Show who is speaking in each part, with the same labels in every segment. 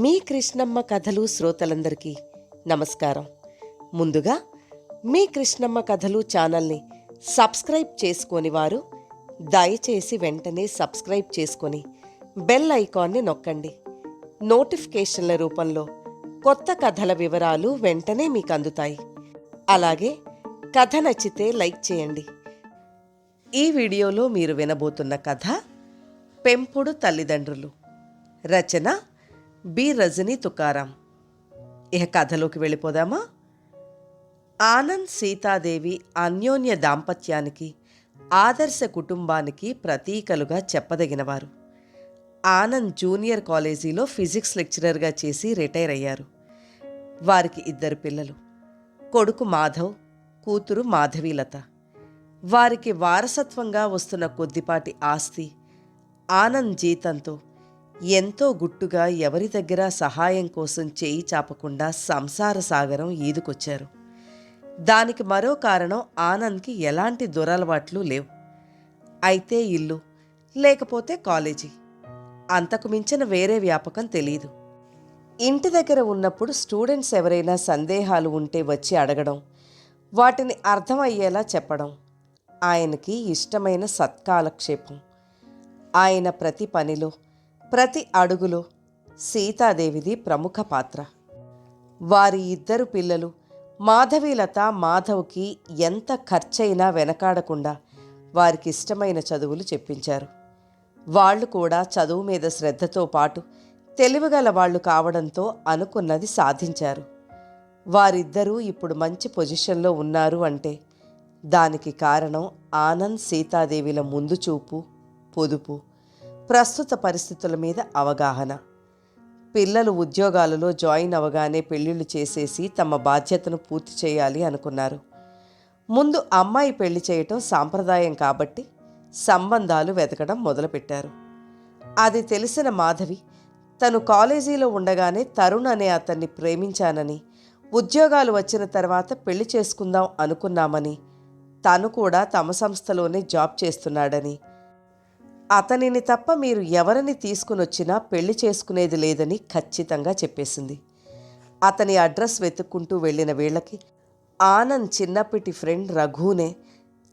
Speaker 1: మీ కృష్ణమ్మ కథలు శ్రోతలందరికీ నమస్కారం. ముందుగా మీ కృష్ణమ్మ కథలు ఛానల్ని సబ్స్క్రైబ్ చేసుకోని వారు దయచేసి వెంటనే సబ్స్క్రైబ్ చేసుకొని బెల్ ఐకాన్ని నొక్కండి. నోటిఫికేషన్ల రూపంలో కొత్త కథల వివరాలు వెంటనే మీకు అందుతాయి అలాగే కథ నచ్చితే లైక్ చేయండి. ఈ వీడియోలో మీరు వినబోతున్న కథ పెంపుడు తల్లిదండ్రులు రచన బి రజని తుకారాం. ఇక కథలోకి వెళ్ళిపోదామా? ఆనంద్ సీతాదేవి అన్యోన్య దాంపత్యానికి ఆదర్శ కుటుంబానికి ప్రతీకలుగా చెప్పదగినవారు. ఆనంద్ జూనియర్ కాలేజీలో ఫిజిక్స్ లెక్చరర్గా చేసి రిటైర్ అయ్యారు. వారికి ఇద్దరు పిల్లలు. కొడుకు మాధవ్ కూతురు మాధవీలత. వారికి వారసత్వంగా వస్తున్న కొద్దిపాటి ఆస్తి ఆనంద్ జీతంతో ఎంతో గుట్టుగా ఎవరి దగ్గర సహాయం కోసం చేయి చాపకుండా సంసార సాగరం ఈదుకొచ్చారు. దానికి మరో కారణం ఆనంద్కి ఎలాంటి దురలవాట్లు లేవు. అయితే ఇల్లు లేకపోతే కాలేజీ అంతకు మించిన వేరే వ్యాపకం తెలియదు ఇంటి దగ్గర ఉన్నప్పుడు స్టూడెంట్స్ ఎవరైనా సందేహాలు ఉంటే వచ్చి అడగడం వాటిని అర్థమయ్యేలా చెప్పడం ఆయనకి ఇష్టమైన సత్కాలక్షేపం ఆయన ప్రతి పనిలో ప్రతి అడుగులో సీతాదేవిది ప్రముఖ పాత్ర. వారి ఇద్దరు పిల్లలు మాధవీలత మాధవ్కి ఎంత ఖర్చైనా వెనకాడకుండా వారికి ఇష్టమైన చదువులు చెప్పించారు. వాళ్ళు కూడా చదువు మీద శ్రద్ధతో పాటు తెలివిగల వాళ్ళు కావడంతో అనుకున్నది సాధించారు. వారిద్దరూ ఇప్పుడు మంచి పొజిషన్లో ఉన్నారు అంటే దానికి కారణం ఆనంద్ సీతాదేవిల ముందు చూపు పొదుపు ప్రస్తుత పరిస్థితుల మీద అవగాహన. పిల్లలు ఉద్యోగాలలో జాయిన్ అవగానే పెళ్ళిళ్ళు చేసేసి తమ బాధ్యతను పూర్తి చేయాలి అనుకున్నారు. ముందు అమ్మాయి పెళ్ళి చేయటం సాంప్రదాయం కాబట్టి సంబంధాలు వెతకడం మొదలుపెట్టారు. అది తెలిసిన మాధవి తను కాలేజీలో ఉండగానే తరుణ్ అనే అతన్ని ప్రేమించానని ఉద్యోగాలు వచ్చిన తర్వాత పెళ్ళి చేసుకుందాం అనుకున్నామని తను కూడా తమ సంస్థలోనే జాబ్ చేస్తున్నాడని అతనిని తప్ప మీరు ఎవరిని తీసుకునొచ్చినా పెళ్ళి చేసుకునేది లేదని ఖచ్చితంగా చెప్పేసింది. అతని అడ్రస్ వెతుక్కుంటూ వెళ్ళిన వీళ్ళకి ఆనంద్ చిన్నప్పటి ఫ్రెండ్ రఘునే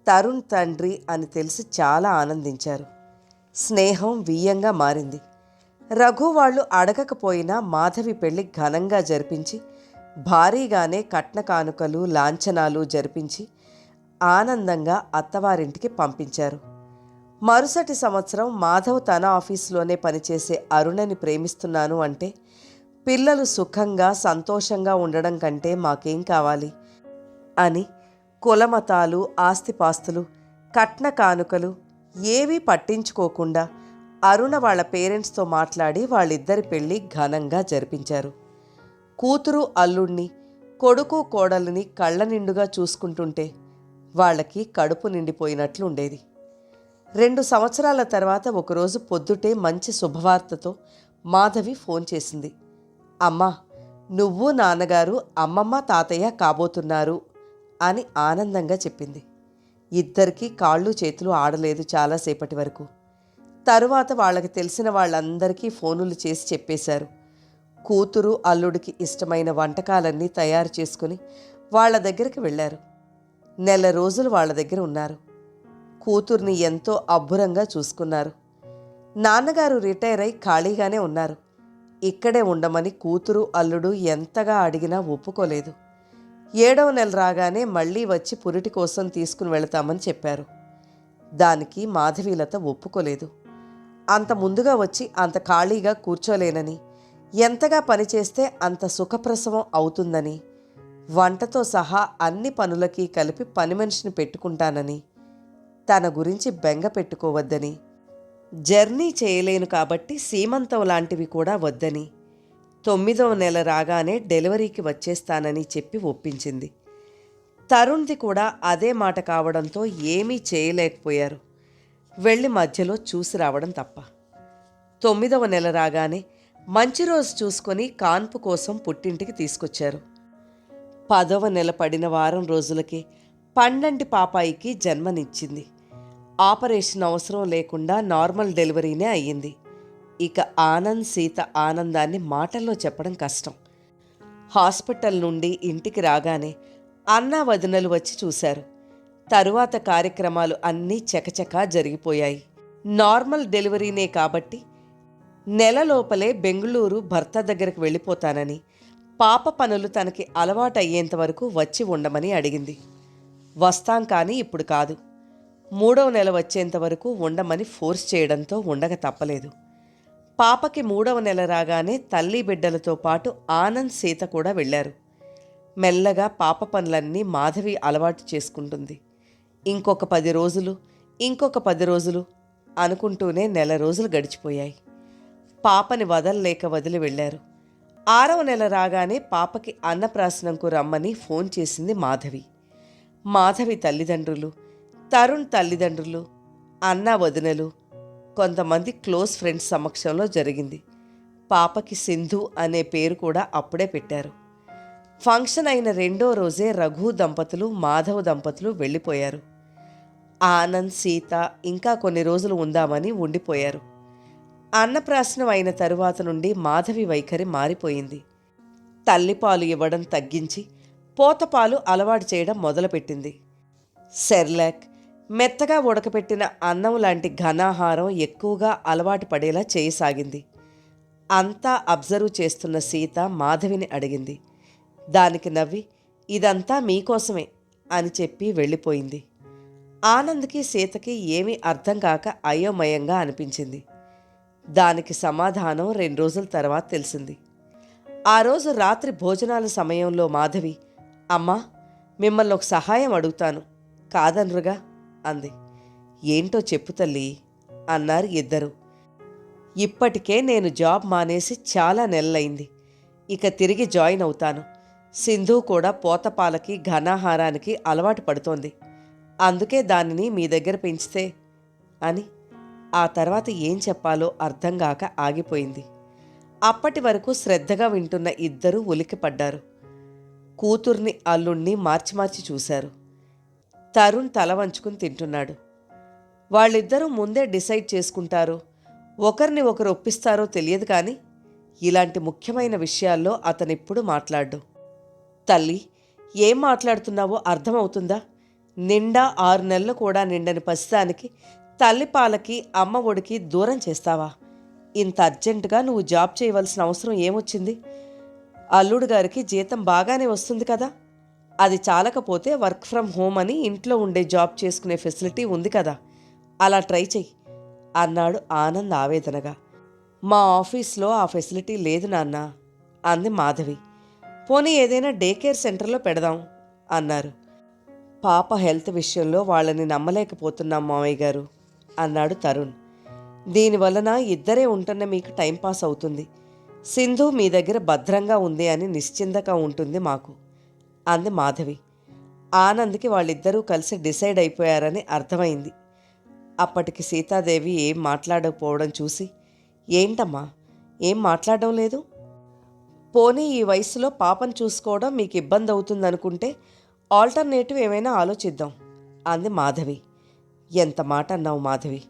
Speaker 1: తరుణ్ తండ్రి అని తెలిసి చాలా ఆనందించారు. స్నేహం వియ్యంగా మారింది. రఘు వాళ్ళు అడగకపోయినా మాధవి పెళ్ళి ఘనంగా జరిపించి భారీగానే కట్న కానుకలు లాంఛనాలు జరిపించి ఆనందంగా అత్తవారింటికి పంపించారు. మరుసటి సంవత్సరం మాధవ్ తన ఆఫీసులోనే పనిచేసే అరుణని ప్రేమిస్తున్నాను అంటే పిల్లలు సుఖంగా సంతోషంగా ఉండడం కంటే మాకేం కావాలి? అని కులమతాలు ఆస్తిపాస్తులు కట్న కానుకలు ఏవీ పట్టించుకోకుండా అరుణ వాళ్ళ పేరెంట్స్తో మాట్లాడి వాళ్ళిద్దరి పెళ్ళి ఘనంగా జరిపించారు. కూతురు అల్లుణ్ణి కొడుకు కోడలిని కళ్ళ నిండుగా చూసుకుంటుంటే వాళ్ళకి కడుపు నిండిపోయినట్లు ఉండేది రెండు సంవత్సరాల తర్వాత ఒకరోజు పొద్దుటే మంచి శుభవార్తతో మాధవి ఫోన్ చేసింది. అమ్మా నువ్వు నాన్నగారు అమ్మమ్మ తాతయ్య కాబోతున్నారు అని ఆనందంగా చెప్పింది. ఇద్దరికీ కాళ్ళు చేతులు ఆడలేదు చాలాసేపటి వరకు. తరువాత వాళ్ళకి తెలిసిన వాళ్ళందరికీ ఫోనులు చేసి చెప్పేశారు. కూతురు అల్లుడికి ఇష్టమైన వంటకాలన్నీ తయారు చేసుకుని వాళ్ళ దగ్గరికి వెళ్ళారు. నెల రోజులు వాళ్ళ దగ్గర ఉన్నారు. కూతుర్ని ఎంతో అబ్బురంగా చూసుకున్నారు. నాన్నగారు రిటైర్ అయి ఖాళీగానే ఉన్నారు. ఇక్కడే ఉండమని కూతురు అల్లుడు ఎంతగా అడిగినా ఒప్పుకోలేదు. ఏడవ నెల రాగానే మళ్ళీ వచ్చి పురిటి కోసం తీసుకుని వెళతామని చెప్పారు. దానికి మాధవీలత ఒప్పుకోలేదు. అంత ముందుగా వచ్చి అంత ఖాళీగా కూర్చోలేనని ఎంతగా పనిచేస్తే అంత సుఖప్రసవం అవుతుందని వంటతో సహా అన్ని పనులకి కలిపి పని మనిషిని పెట్టుకుంటానని తన గురించి బెంగ పెట్టుకోవద్దని. జర్నీ చేయలేను కాబట్టి సీమంతం లాంటివి కూడా వద్దని. తొమ్మిదవ నెల రాగానే డెలివరీకి వచ్చేస్తానని చెప్పి ఒప్పించింది. తరుణ్ది కూడా అదే మాట కావడంతో ఏమీ చేయలేకపోయారు. వెళ్ళి మధ్యలో చూసి రావడం తప్ప. తొమ్మిదవ నెల రాగానే మంచి రోజు చూసుకొని కాన్పు కోసం పుట్టింటికి తీసుకొచ్చారు. పదవ నెల పడిన వారం రోజులకి పండంటి పాపాయికి జన్మనిచ్చింది. ఆపరేషన్ అవసరం లేకుండా నార్మల్ డెలివరీనే అయ్యింది. ఇక ఆనంద్ సీత ఆనందాన్ని మాటల్లో చెప్పడం కష్టం. హాస్పిటల్ నుండి ఇంటికి రాగానే అన్నా వదినలు వచ్చి చూశారు. తరువాత కార్యక్రమాలు అన్నీ చకచకా జరిగిపోయాయి. నార్మల్ డెలివరీనే కాబట్టి నెల లోపలే బెంగుళూరు భర్త దగ్గరకు వెళ్ళిపోతానని పాప పనులు తనకి అలవాటయ్యేంత వరకు వచ్చి ఉండమని అడిగింది. వస్తాం కానీ ఇప్పుడు కాదు. మూడవ నెల వచ్చేంత వరకు ఉండమని ఫోర్స్ చేయడంతో ఉండక తప్పలేదు. పాపకి మూడవ నెల రాగానే తల్లి బిడ్డలతో పాటు ఆనంద్ సీత కూడా వెళ్ళారు. మెల్లగా పాప పనులన్నీ మాధవి అలవాటు చేసుకుంటుంది. ఇంకొక పది రోజులు ఇంకొక పది రోజులు అనుకుంటూనే నెల రోజులు గడిచిపోయాయి. పాపని వదలలేక వదిలి వెళ్ళారు. ఆరవ నెల రాగానే పాపకి అన్నప్రాసనంకు రమ్మని ఫోన్ చేసింది మాధవి. మాధవి తల్లిదండ్రులు తరుణ్ తల్లిదండ్రులు అన్న వదినలు కొంతమంది క్లోజ్ ఫ్రెండ్స్ సమక్షంలో జరిగింది. పాపకి సింధు అనే పేరు కూడా అప్పుడే పెట్టారు. ఫంక్షన్ అయిన రెండో రోజే రఘు దంపతులు మాధవ్ దంపతులు వెళ్ళిపోయారు. ఆనంద్ సీత ఇంకా కొన్ని రోజులు ఉందామని ఉండిపోయారు. అన్నప్రాసనం అయిన తరువాత నుండి మాధవి వైఖరి మారిపోయింది. తల్లిపాలు ఇవ్వడం తగ్గించి పోతపాలు అలవాటు చేయడం మొదలుపెట్టింది. సెర్లాక్ మెత్తగా ఉడకపెట్టిన అన్నం లాంటి ఘనాహారం ఎక్కువగా అలవాటు పడేలా చేయసాగింది. అంతా అబ్జర్వ్ చేస్తున్న సీత మాధవిని అడిగింది. దానికి నవ్వి ఇదంతా మీకోసమే అని చెప్పి వెళ్ళిపోయింది. ఆనంద్కి సీతకి ఏమీ అర్థం కాక అయోమయంగా అనిపించింది. దానికి సమాధానం రెండు రోజుల తర్వాత తెలిసింది. ఆ రోజు రాత్రి భోజనాల సమయంలో మాధవి అమ్మా మిమ్మల్ని ఒక సహాయం అడుగుతాను. కాదనరుగా. అంది. ఏంటో చెప్పు తల్లి అన్నారు ఇద్దరు. ఇప్పటికే నేను జాబ్ మానేసి చాలా నెలలైంది ఇక తిరిగి జాయిన్ అవుతాను. సింధు కూడా పోతపాలకి ఘనాహారానికి అలవాటు పడుతోంది. అందుకే దానిని మీ దగ్గర పెంచితే అని. ఆ తర్వాత ఏం చెప్పాలో అర్థం కాక ఆగిపోయింది. అప్పటి వరకు శ్రద్ధగా వింటున్న ఇద్దరూ ఉలికిపడ్డారు కూతుర్ని అల్లుణ్ణి మార్చి మార్చి చూశారు. తరుణ్ తల వంచుకుని తింటున్నాడు. వాళ్ళిద్దరూ ముందే డిసైడ్ చేసుకుంటారో ఒకరిని ఒకరు ఒప్పిస్తారో తెలియదు కానీ ఇలాంటి ముఖ్యమైన విషయాల్లో అతనెప్పుడు మాట్లాడు తల్లి ఏం మాట్లాడుతున్నావో అర్థమవుతుందా? నిండా ఆరు నెలలు కూడా నిండని పసిదానికి తల్లి పాలకి అమ్మ ఒడికి దూరం చేస్తావా? ఇంత అర్జెంటుగా నువ్వు జాబ్ చేయవలసిన అవసరం ఏమొచ్చింది? అల్లుడు గారికి జీతం బాగానే వస్తుంది కదా? అది చాలకపోతే వర్క్ ఫ్రమ్ హోమ్ అని ఇంట్లో ఉండే జాబ్ చేసుకునే ఫెసిలిటీ ఉంది కదా. అలా ట్రై చెయ్యి అన్నాడు ఆనంద్ ఆవేదనగా. మా ఆఫీస్లో ఆ ఫెసిలిటీ లేదు నాన్న అంది మాధవి. పోనీ ఏదైనా డే కేర్ సెంటర్లో పెడదాం అన్నారు. పాప హెల్త్ విషయంలో వాళ్ళని నమ్మలేకపోతున్నాం మామయ్య గారు అన్నాడు తరుణ్. దీనివలన ఇద్దరే ఉంటున్న మీకు టైంపాస్ అవుతుంది. సింధు మీ దగ్గర భద్రంగా ఉంది అని నిశ్చింతగా ఉంటుంది మాకు. అంది మాధవి. ఆనంద్కి వాళ్ళిద్దరూ కలిసి డిసైడ్ అయిపోయారని అర్థమైంది. అప్పటికి సీతాదేవి ఏం మాట్లాడకపోవడం చూసి ఏంటమ్మా? ఏం మాట్లాడడం లేదు? పోనీ ఈ వయసులో పాపను చూసుకోవడం మీకు ఇబ్బంది అవుతుందనుకుంటే ఆల్టర్నేటివ్ ఏమైనా ఆలోచిద్దాం అంది మాధవి. ఎంత మాట అన్నావు మాధవి?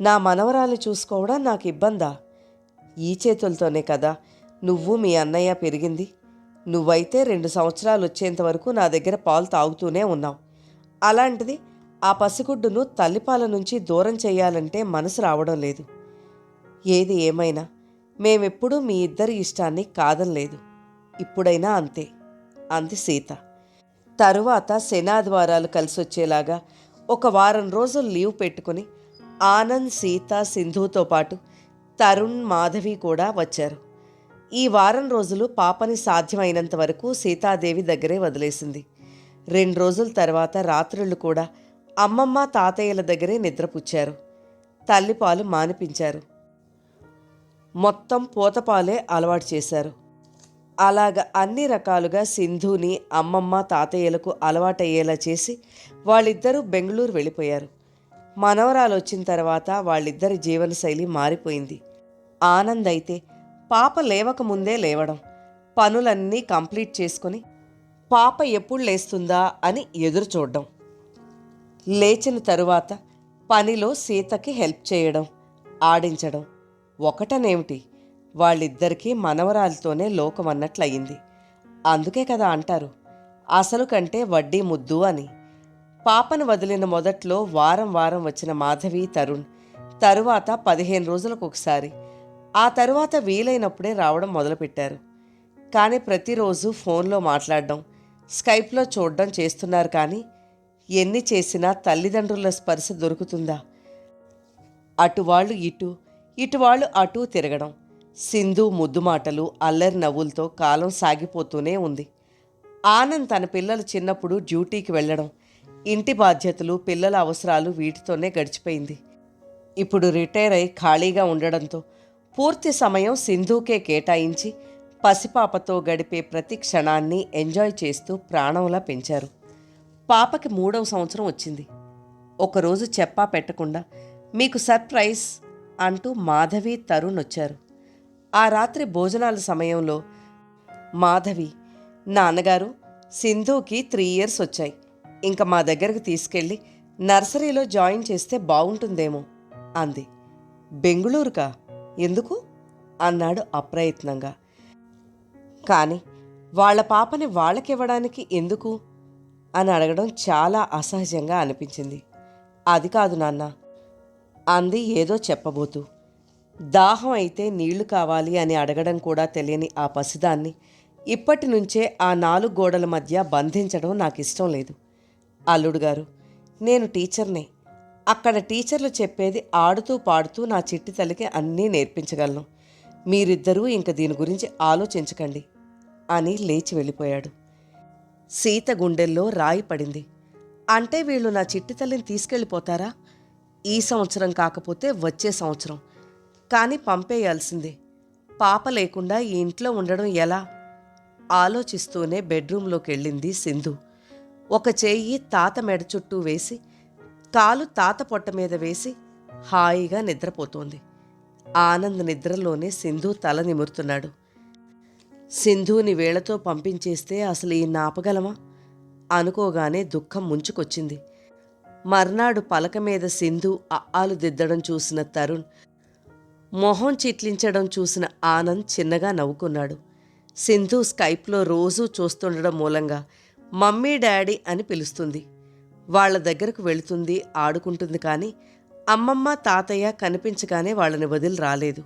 Speaker 1: నా మనవరాలు చూసుకోవడం నాకు ఇబ్బందా? ఈ చేతులతోనే కదా నువ్వు మీ అన్నయ్య పెరిగింది. నువ్వైతే రెండు సంవత్సరాలు వచ్చేంత వరకు నా దగ్గర పాలు తాగుతూనే ఉన్నావు. అలాంటిది ఆ పసిగుడ్డును తల్లిపాల నుంచి దూరం చేయాలంటే మనసు రావడం లేదు. ఏది ఏమైనా మేమెప్పుడూ మీ ఇద్దరి ఇష్టాన్ని కాదనలేదు ఇప్పుడైనా అంతే. అంది సీత. తరువాత శనాద్వారాలు కలిసొచ్చేలాగా ఒక వారం రోజులు లీవ్ పెట్టుకుని ఆనంద్ సీత సింధుతో పాటు తరుణ్ మాధవి కూడా వచ్చారు. ఈ వారం రోజులు పాపని సాధ్యమైనంత వరకు సీతాదేవి దగ్గరే వదిలేసింది. రెండు రోజుల తర్వాత రాత్రులు కూడా అమ్మమ్మ తాతయ్యల దగ్గరే నిద్రపుచ్చారు. తల్లిపాలు మానిపించారు. మొత్తం పూతపాలే అలవాటు చేశారు. అలాగ అన్ని రకాలుగా సింధుని అమ్మమ్మ తాతయ్యలకు అలవాటయ్యేలా చేసి వాళ్ళిద్దరూ బెంగళూరు వెళ్ళిపోయారు. మనవరాలు వచ్చిన తర్వాత వాళ్ళిద్దరి జీవనశైలి మారిపోయింది. ఆనంద్ అయితే పాప లేవకముందే లేవడం పనులన్నీ కంప్లీట్ చేసుకుని పాప ఎప్పుడు లేస్తుందా అని ఎదురు చూడడం. లేచిన తరువాత పనిలో సీతకి హెల్ప్ చేయడం ఆడించడం ఒకటనేమిటి? వాళ్ళిద్దరికీ మనవరాలతోనే లోకం అన్నట్లయింది. అందుకే కదా అంటారు అసలు కంటే వడ్డీ ముద్దు అని. పాపను వదిలిన మొదట్లో వారం వారం వచ్చిన మాధవి తరుణ్ తరువాత పదిహేను రోజులకు ఒకసారి ఆ తరువాత వీలైనప్పుడే రావడం మొదలుపెట్టారు. కానీ ప్రతిరోజు ఫోన్లో మాట్లాడడం స్కైప్లో చూడడం చేస్తున్నారు కానీ ఎన్ని చేసినా తల్లిదండ్రుల స్పర్శ దొరుకుతుందా? అటు వాళ్ళు ఇటు ఇటు వాళ్ళు అటు తిరగడం సింధు ముద్దు మాటలు అల్లరి నవ్వులతో కాలం సాగిపోతూనే ఉంది. ఆనంద్ తన పిల్లలు చిన్నప్పుడు డ్యూటీకి వెళ్ళడం ఇంటి బాధ్యతలు పిల్లల అవసరాలు వీటితోనే గడిచిపోయింది. ఇప్పుడు రిటైర్ అయి ఖాళీగా ఉండడంతో పూర్తి సమయం సింధుకే కేటాయించి పసిపాపతో గడిపే ప్రతి క్షణాన్ని ఎంజాయ్ చేస్తూ ప్రాణంలా పెంచారు. పాపకి మూడవ సంవత్సరం వచ్చింది. ఒకరోజు చెప్పా పెట్టకుండా మీకు సర్ప్రైజ్ అంటూ మాధవి తరుణ్ వచ్చారు ఆ రాత్రి భోజనాల సమయంలో మాధవి నాన్నగారు సింధుకి త్రీ ఇయర్స్ వచ్చాయి. ఇంకా మా దగ్గరకు తీసుకెళ్ళి నర్సరీలో జాయిన్ చేస్తే బాగుంటుందేమో అంది. బెంగుళూరుకా? ఎందుకు? అన్నాడు అప్రయత్నంగా. కానీ వాళ్ళ పాపని వాళ్ళకివ్వడానికి ఎందుకు? అని అడగడం చాలా అసహజంగా అనిపించింది. అది కాదు నాన్న అంది ఏదో చెప్పబోతూ. దాహం అయితే నీళ్ళు కావాలి అని అడగడం కూడా తెలియని ఆ పసిదాన్ని ఇప్పటి నుంచే ఆ నాలుగు గోడల మధ్య బంధించడం నాకు ఇష్టం లేదు. అల్లుడు గారు నేను టీచర్నే అక్కడ టీచర్లు చెప్పేది ఆడుతూ పాడుతూ నా చిట్టి తల్లికి అన్నీ నేర్పించగలను. మీరిద్దరూ ఇంక దీని గురించి ఆలోచించకండి అని లేచి వెళ్ళిపోయాడు. సీత గుండెల్లో రాయి పడింది. అంటే వీళ్ళు నా చిట్టి తల్లిని తీసుకెళ్ళిపోతారా? ఈ సంవత్సరం కాకపోతే వచ్చే సంవత్సరం. కానీ పంపేయాల్సిందే. పాప లేకుండా ఈ ఇంట్లో ఉండడం ఎలా? ఆలోచిస్తూనే బెడ్రూంలోకి వెళ్ళింది సింధు. ఒక చేయి తాత మెడ చుట్టూ వేసి కాలు తాత పొట్ట మీద వేసి హాయిగా నిద్రపోతోంది. ఆనంద్ నిద్రలోనే సింధు తల నిమురుతున్నాడు. సింధుని వేళతో పంపించేస్తే అసలు ఈ నాపగలమా అనుకోగానే దుఃఖం ముంచుకొచ్చింది. మర్నాడు పలక మీద సింధు అఆలు దిద్దడం చూసిన తరుణ్ మొహం చిట్లించడం చూసిన ఆనంద్ చిన్నగా నవ్వుకున్నాడు. సింధు స్కైప్లో రోజూ చూస్తుండడం మూలంగా మమ్మీ డాడీ అని పిలుస్తుంది. వాళ్ళ దగ్గరకు వెళుతుంది ఆడుకుంటుంది కానీ అమ్మమ్మ తాతయ్య కనిపించగానే వాళ్ళని వదిలి రాలేదు.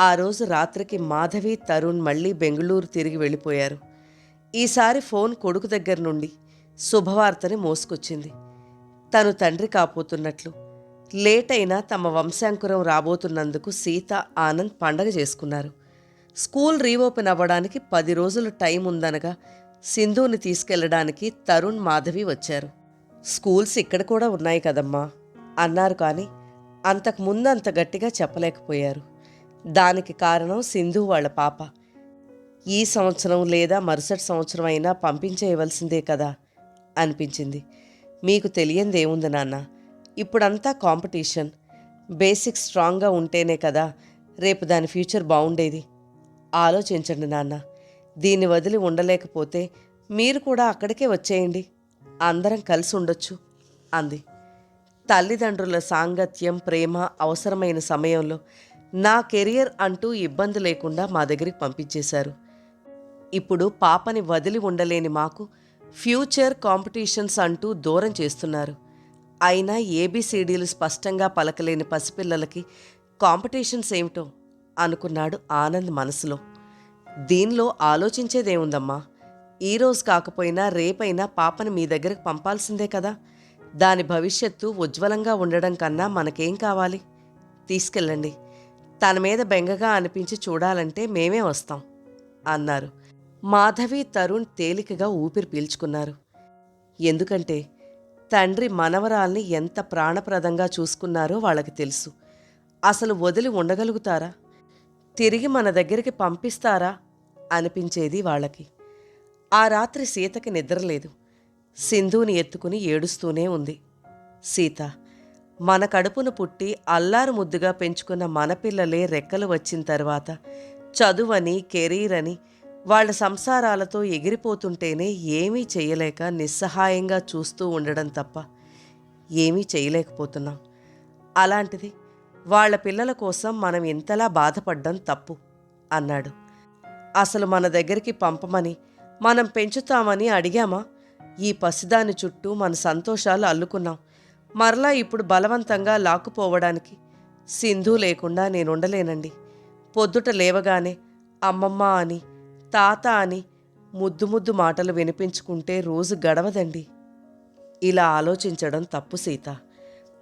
Speaker 1: ఆ రోజు రాత్రికి మాధవి తరుణ్ మళ్ళీ బెంగళూరు తిరిగి వెళ్ళిపోయారు. ఈసారి ఫోన్ కొడుకు దగ్గర నుండి శుభవార్తని మోసుకొచ్చింది. తను తండ్రి కాపోతున్నట్లు లేట్ అయినా తమ వంశాంకురం రాబోతున్నందుకు సీత ఆనంద్ పండగ చేసుకున్నారు. స్కూల్ రీఓపెన్ అవ్వడానికి పది రోజులు టైం ఉందనగా సింధుని తీసుకెళ్ళడానికి తరుణ్ మాధవి వచ్చారు. స్కూల్స్ ఇక్కడ కూడా ఉన్నాయి కదమ్మా అన్నారు కానీ అంతకు ముందు అంత గట్టిగా చెప్పలేకపోయారు. దానికి కారణం సింధు వాళ్ళ పాప. ఈ సంవత్సరం లేదా మరుసటి సంవత్సరం అయినా పంపించేయవలసిందే కదా అనిపించింది. మీకు తెలియందేముంది నాన్న ఇప్పుడంతా కాంపిటీషన్. బేసిక్ స్ట్రాంగ్గా ఉంటేనే కదా రేపు దాని ఫ్యూచర్ బాగుండేది. ఆలోచించండి నాన్న దీన్ని వదిలి ఉండలేకపోతే మీరు కూడా అక్కడికే వచ్చేయండి. అందరం కలిసి ఉండొచ్చు అంది. తల్లిదండ్రుల సాంగత్యం ప్రేమ అవసరమైన సమయంలో నా కెరియర్ అంటూ ఇబ్బంది లేకుండా మా దగ్గరికి పంపించేశారు. ఇప్పుడు పాపని వదిలి ఉండలేని మాకు ఫ్యూచర్ కాంపిటీషన్స్ అంటూ దూరం చేస్తున్నారు. అయినా ఏబిసిడీలు స్పష్టంగా పలకలేని పసిపిల్లలకి కాంపిటీషన్స్ ఏమిటో అనుకున్నాడు ఆనంద్ మనసులో. దీనిలో ఆలోచించేదేముందమ్మా? ఈరోజు కాకపోయినా రేపైనా పాపని మీ దగ్గరకు పంపాల్సిందే కదా. దాని భవిష్యత్తు ఉజ్వలంగా ఉండడం కన్నా మనకేం కావాలి? తీసుకెళ్ళండి. తన మీద బెంగగా అనిపించి చూడాలంటే మేమే వస్తాం అన్నారు. మాధవి తరుణ్ తేలికగా ఊపిరి పీల్చుకున్నారు. ఎందుకంటే తండ్రి మనవరాల్ని ఎంత ప్రాణప్రదంగా చూసుకున్నారో వాళ్ళకి తెలుసు. అసలు వదిలి ఉండగలుగుతారా? తిరిగి మన దగ్గరికి పంపిస్తారా? అనిపించేది వాళ్ళకి. ఆ రాత్రి సీతకి నిద్రలేదు సింధుని ఎత్తుకుని ఏడుస్తూనే ఉంది. సీత మన కడుపును పుట్టి అల్లారు ముద్దుగా పెంచుకున్న మన పిల్లలే రెక్కలు వచ్చిన తర్వాత చదువని కెరీర్ అని వాళ్ళ సంసారాలతో ఎగిరిపోతుంటేనే ఏమీ చేయలేక నిస్సహాయంగా చూస్తూ ఉండడం తప్ప ఏమీ చేయలేకపోతున్నాం అలాంటిది వాళ్ళ పిల్లల కోసం మనం ఇంతలా బాధపడ్డం తప్పు అన్నాడు. అసలు మన దగ్గరికి పంపమని మనం పెంచుతామని అడిగామా? ఈ పసిదాని చుట్టూ మన సంతోషాలు అల్లుకున్నాం. మరలా ఇప్పుడు బలవంతంగా లాక్కుపోవడానికి సింధు లేకుండా నేను ఉండలేనండి పొద్దుట లేవగానే అమ్మమ్మ అని తాత అని ముద్దు ముద్దు మాటలు వినిపించుకుంటే రోజు గడవదండి. ఇలా ఆలోచించడం తప్పు సీత.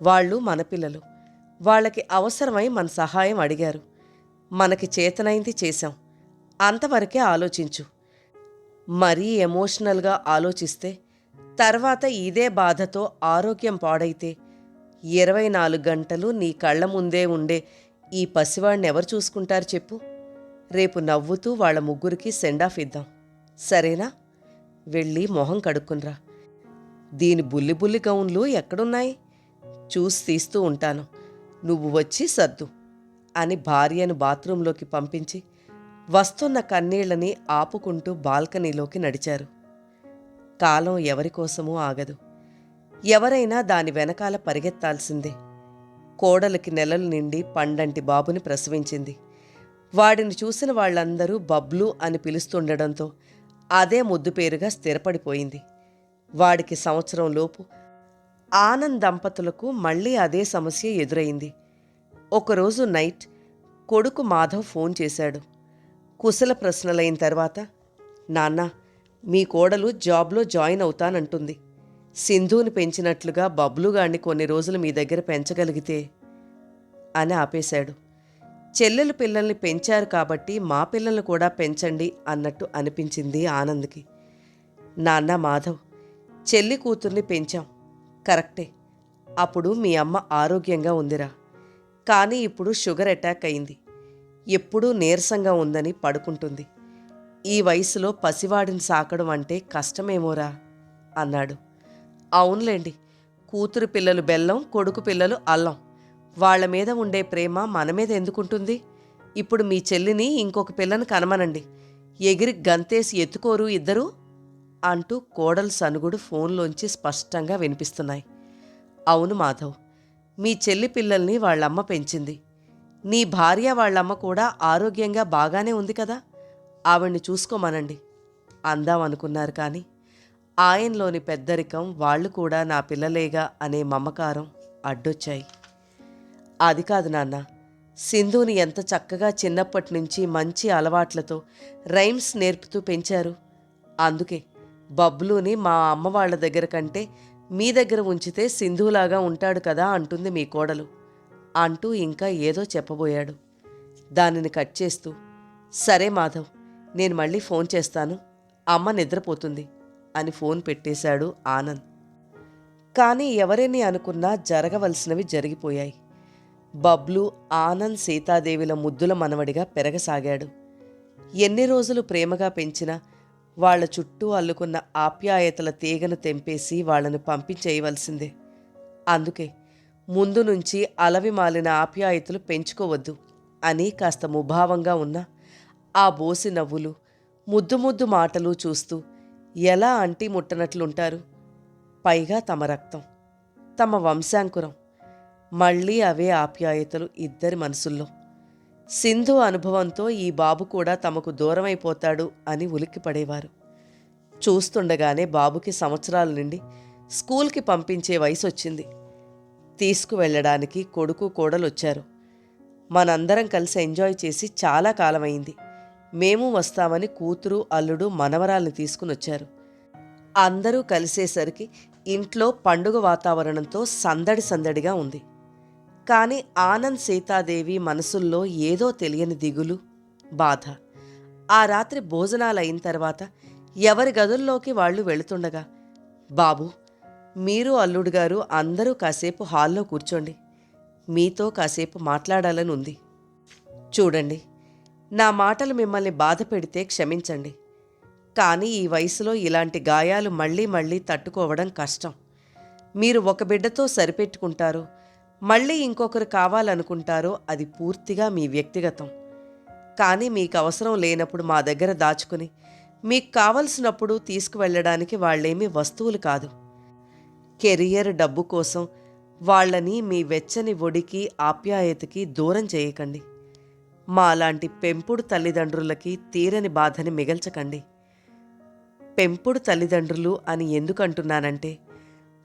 Speaker 1: వాళ్ళు మన పిల్లలు. వాళ్ళకి అవసరమై మన సహాయం అడిగారు. మనకి చేతనైంది చేశాం. అంతవరకే ఆలోచించు. మరీ ఎమోషనల్గా ఆలోచిస్తే తర్వాత ఇదే బాధతో ఆరోగ్యం పాడైతే ఇరవై నాలుగు గంటలు నీ కళ్ళ ముందే ఉండే ఈ పసివాడిని ఎవరు చూసుకుంటారు చెప్పు. రేపు నవ్వుతూ వాళ్ళ ముగ్గురికి సెండ్ ఆఫ్ ఇద్దాం. సరేనా? వెళ్ళి మొహం కడుక్కునరా దీని బుల్లి బుల్లి గౌన్లు ఎక్కడున్నాయి? చూసి తీస్తూ ఉంటాను. నువ్వు వచ్చి సర్దు అని భార్యను బాత్రూంలోకి పంపించి వస్తున్న కన్నీళ్ళని ఆపుకుంటూ బాల్కనీలోకి నడిచారు. కాలం ఎవరికోసమూ ఆగదు. ఎవరైనా దాని వెనకాల పరిగెత్తాల్సిందే. కోడలికి నెలలు నిండి పండంటి బాబుని ప్రసవించింది. వాడిని చూసిన వాళ్ళందరూ బబ్లు అని పిలుస్తుండడంతో అదే ముద్దు పేరుగా స్థిరపడిపోయింది. వాడికి సంవత్సరం లోపు ఆనంద్ దంపతులకు మళ్ళీ అదే సమస్య ఎదురైంది. ఒకరోజు నైట్ కొడుకు మాధవ్ ఫోన్ చేశాడు. కుశల ప్రశ్నలైన తర్వాత నాన్న మీ కోడలు జాబ్లో జాయిన్ అవుతానంటుంది. సింధుని పెంచినట్లుగా బబ్లుగాడిని కొన్ని రోజులు మీ దగ్గర పెంచగలిగితే అని ఆపేశాడు. చెల్లెలు పిల్లల్ని పెంచారు కాబట్టి మా పిల్లల్ని కూడా పెంచండి అన్నట్టు అనిపించింది ఆనంద్కి. నాన్న మాధవ్ చెల్లి కూతుర్ని పెంచాం. కరెక్టే. అప్పుడు మీ అమ్మ ఆరోగ్యంగా ఉందిరా. కానీ ఇప్పుడు షుగర్ అటాక్ అయింది. ఎప్పుడూ నీరసంగా ఉందని పడుకుంటుంది. ఈ వయసులో పసివాడిని సాకడం అంటే కష్టమేమోరా? అన్నాడు. అవునులేండి. కూతురు పిల్లలు బెల్లం కొడుకు పిల్లలు అల్లం. వాళ్ళ మీద ఉండే ప్రేమ మన మీద ఎందుకుంటుంది? ఇప్పుడు మీ చెల్లిని ఇంకొక పిల్లని కనమనండి. ఎగిరి గంతేసి ఎత్తుకోరు ఇద్దరు? అంటూ కోడలు సనుగుడు ఫోన్లోంచి స్పష్టంగా వినిపిస్తున్నాయి. అవును మాధవ్ మీ చెల్లి పిల్లల్ని వాళ్ళమ్మ పెంచింది. నీ భార్య వాళ్ళమ్మ కూడా ఆరోగ్యంగా బాగానే ఉంది కదా? ఆవిడ్ని చూసుకోమనండి. అందాం అనుకున్నారు కానీ ఆయనలోని పెద్దరికం వాళ్ళు కూడా నా పిల్లలేగా అనే మమకారం అడ్డొచ్చాయి. అది కాదు నాన్న సింధుని ఎంత చక్కగా చిన్నప్పటి నుంచి మంచి అలవాట్లతో రైమ్స్ నేర్పుతూ పెంచారు. అందుకే బబ్లుని మా అమ్మ వాళ్ళ దగ్గర కంటే మీ దగ్గర ఉంచితే సింధులాగా ఉంటాడు కదా అంటుంది మీ కోడలు. అంటూ ఇంకా ఏదో చెప్పబోయాడు. దానిని కట్ చేస్తూ సరే మాధవ్ నేను మళ్ళీ ఫోన్ చేస్తాను. అమ్మ నిద్రపోతుంది అని ఫోన్ పెట్టేశాడు ఆనంద్. కానీ ఎవరేని అనుకున్నా జరగవలసినవి జరిగిపోయాయి. బబ్లు ఆనంద్ సీతాదేవిల ముద్దుల మనవడిగా పెరగసాగాడు. ఎన్ని రోజులు ప్రేమగా పెంచినా వాళ్ళ చుట్టూ అల్లుకున్న ఆప్యాయతల తీగను తెంపేసి వాళ్ళను పంపించేయవలసిందే. అందుకే ముందు నుంచి అలవి మాలిన ఆప్యాయతలు పెంచుకోవద్దు. అని కాస్త ముభావంగా ఉన్న ఆ బోసి నవ్వులు ముద్దు ముద్దు మాటలు చూస్తూ ఎలా అంటి ముట్టనట్లుంటారు? పైగా తమ రక్తం తమ వంశాంకురం మళ్ళీ అవే ఆప్యాయతలు ఇద్దరి మనసుల్లో. సింధు అనుభవంతో ఈ బాబు కూడా తమకు దూరమైపోతాడు అని ఉలిక్కిపడేవారు. చూస్తుండగానే బాబుకి సంవత్సరాల నుండి స్కూల్కి పంపించే వయసు వచ్చింది తీసుకువెళ్ళడానికి కొడుకు కోడలు వచ్చారు మనందరం కలిసి ఎంజాయ్ చేసి చాలా కాలమైంది. మేము వస్తామని కూతురు అల్లుడు మనవరాల్ని తీసుకుని వచ్చారు అందరూ కలిసేసరికి ఇంట్లో పండుగ వాతావరణంతో సందడి సందడిగా ఉంది. కానీ ఆనంద్ సీతాదేవి మనసుల్లో ఏదో తెలియని దిగులు బాధ. ఆ రాత్రి భోజనాలు అయిన తర్వాత ఎవరి గదుల్లోకి వాళ్ళు వెళుతుండగా బాబు మీరు అల్లుడు గారు అందరూ కాసేపు హాల్లో కూర్చోండి. మీతో కాసేపు మాట్లాడాలని ఉంది. చూడండి నా మాటలు మిమ్మల్ని బాధ పెడితే క్షమించండి. కానీ ఈ వయసులో ఇలాంటి గాయాలు మళ్ళీ మళ్ళీ తట్టుకోవడం కష్టం. మీరు ఒక బిడ్డతో సరిపెట్టుకుంటారో. మళ్ళీ ఇంకొకరు కావాలనుకుంటారో అది పూర్తిగా మీ వ్యక్తిగతం. కానీ మీకు అవసరం లేనప్పుడు మా దగ్గర దాచుకుని మీకు కావలసినప్పుడు తీసుకువెళ్ళడానికి వాళ్ళేమీ వస్తువులు కాదు. కెరియర్ డబ్బు కోసం వాళ్ళని మీ వెచ్చని ఒడికి ఆప్యాయతకి దూరం చేయకండి. మాలాంటి పెంపుడు తల్లిదండ్రులకి తీరని బాధని మిగల్చకండి. పెంపుడు తల్లిదండ్రులు అని ఎందుకంటున్నానంటే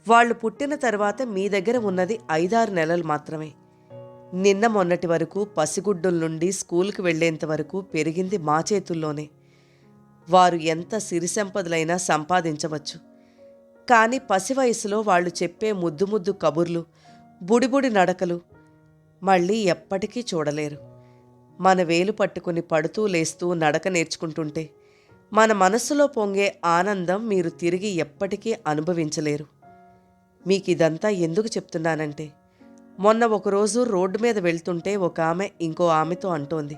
Speaker 1: వాళ్ళు పుట్టిన తర్వాత మీ దగ్గర ఉన్నది ఐదారు నెలలు మాత్రమే. నిన్న మొన్నటి వరకు పసిగుడ్డుల నుండి స్కూల్కి వెళ్ళేంత వరకు పెరిగింది మా చేతుల్లోనే. వారు ఎంత సిరిసంపదలైనా సంపాదించవచ్చు. కానీ పసి వయసులో వాళ్ళు చెప్పే ముద్దు ముద్దు కబుర్లు బుడిబుడి నడకలు మళ్ళీ ఎప్పటికీ చూడలేరు. మన వేలు పట్టుకుని పడుతూ లేస్తూ నడక నేర్చుకుంటుంటే మన మనస్సులో పొంగే ఆనందం మీరు తిరిగి ఎప్పటికీ అనుభవించలేరు. మీకు ఇదంతా ఎందుకు చెప్తున్నానంటే మొన్న ఒకరోజు రోడ్డు మీద వెళ్తుంటే ఒక ఆమె ఇంకో ఆమెతో అంటోంది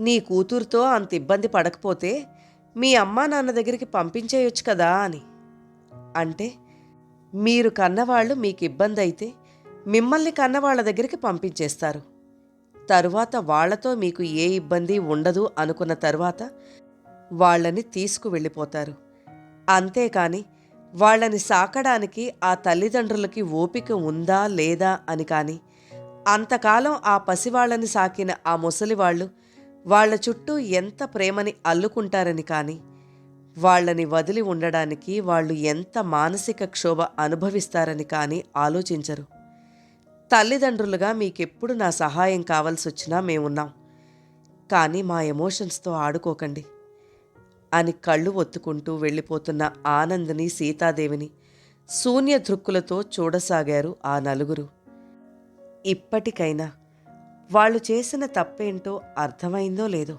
Speaker 1: నీ కూతురుతో అంత ఇబ్బంది పడకపోతే మీ అమ్మా నాన్న దగ్గరికి పంపించేయొచ్చు కదా అని. అంటే మీరు కన్నవాళ్ళు మీకు ఇబ్బంది అయితే మిమ్మల్ని కన్నవాళ్ళ దగ్గరికి పంపించేస్తారు. తరువాత వాళ్ళతో మీకు ఏ ఇబ్బంది ఉండదు అనుకున్న తరువాత వాళ్ళని తీసుకువెళ్ళిపోతారు. అంతేకాని వాళ్ళని సాకడానికి ఆ తల్లిదండ్రులకి ఓపిక ఉందా లేదా అని కానీ అంతకాలం ఆ పసివాళ్ళని సాకిన ఆ ముసలివాళ్ళు వాళ్ళ చుట్టూ ఎంత ప్రేమని అల్లుకుంటారని కానీ వాళ్ళని వదిలి ఉండడానికి వాళ్ళు ఎంత మానసిక క్షోభ అనుభవిస్తారని కానీ ఆలోచించరు. తల్లిదండ్రులుగా మీకెప్పుడు నా సహాయం కావాల్సి వచ్చినా మేమున్నాం. కానీ మా ఎమోషన్స్తో ఆడుకోకండి. అని కళ్ళు ఒత్తుకుంటూ వెళ్ళిపోతున్న ఆనందని సీతాదేవిని శూన్య దృక్కులతో చూడసాగారు ఆ నలుగురు. ఇప్పటికైనా వాళ్ళు చేసిన తప్పేంటో అర్థమైందో లేదో